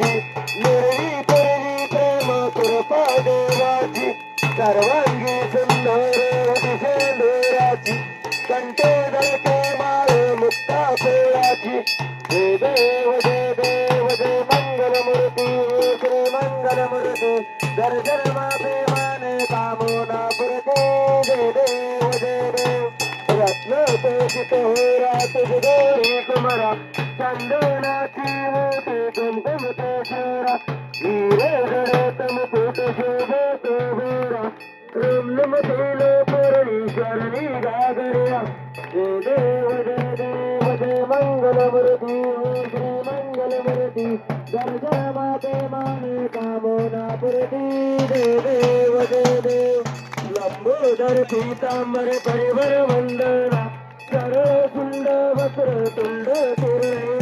माझी म्हणता विघ्नाची प्रेम कृपा देवाची सर्वांगी सुंदर डोराची कंटे दळके माळ मुक्ता फुलाची. जय देव दे देव दे मंगल मूर्ती श्री मंगल मूर्ती. दर जन्मा प्रेमाने कामोना पुरते. दे देव दे देव. रत्न पोषित हो रात गोरी कुमारा. चंदनाची मोठी कुमकुम केशरा वीर गणत मुकुट शोभत गोरा रमलम तेलो पुरणी शरणी गागर्या. देव दे देव जय मंगलमूर्ती श्री मंगलमूर्ती. दर्शन माते माने कामोना पुरती देव जय देव. लंबोदर पीतांबर परिवर वंदना. सरळ तुंड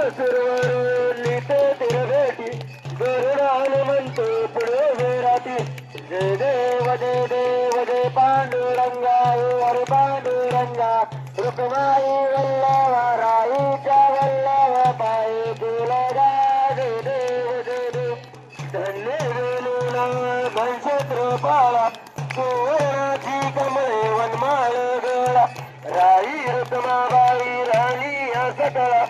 देव तिरभेटी हनुमंत पुढे वेराती जय देव जय देव जय पांडुरंगा ओ पांडुरंगा रुक्माई वल्लभा राईच्या तुला जय देव जय देव धन्य वेलुना नक्षत्र पाळा सुवर्णाची कमळे वनमाळ गळा राई राणी या सकळा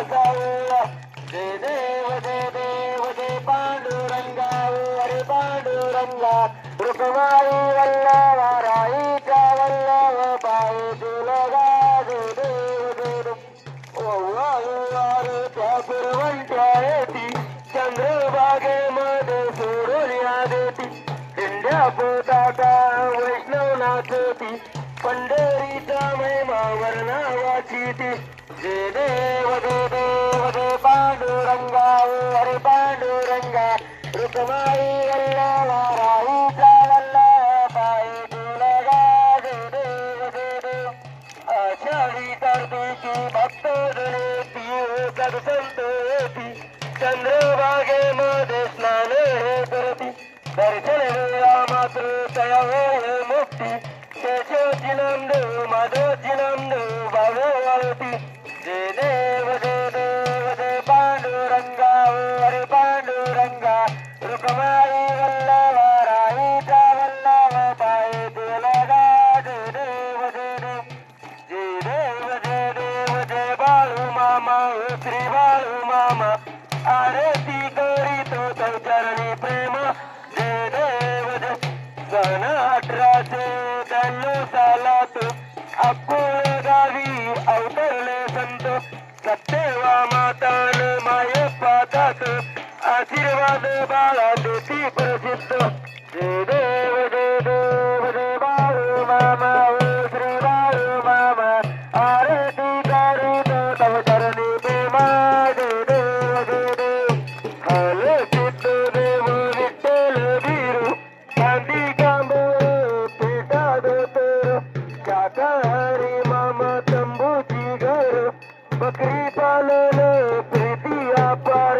विठोबा सावळा देव जय देव जय पांडुरंगाऊ अरे पांडुरंगा रुक्माई वल्लभा राईच्या वल्लव पाय तुलगा जय देव जय देव ओवाळवार त्या पुरवंट्या येती चंद्रभागेमध्ये सोडून या देती इंड्या पोटाटा वैष्णव नाचती पंढरीचा महिमा वर्णावाची ती जे देव जय देव जय पांडुरंगा ओ हरे पांडुरंगा रुक्माई वल्लभा राईचा वल्लभ पाय तुलगा जय देव सन अठराशे त्र्याण्णव सालात अकोळ गावी अवतरले संत. सत्यवा मातान माय पातात. आशीर्वाद बाळा देती प्रसिद्ध. जय देव বকরি পালন প্রীতি আপার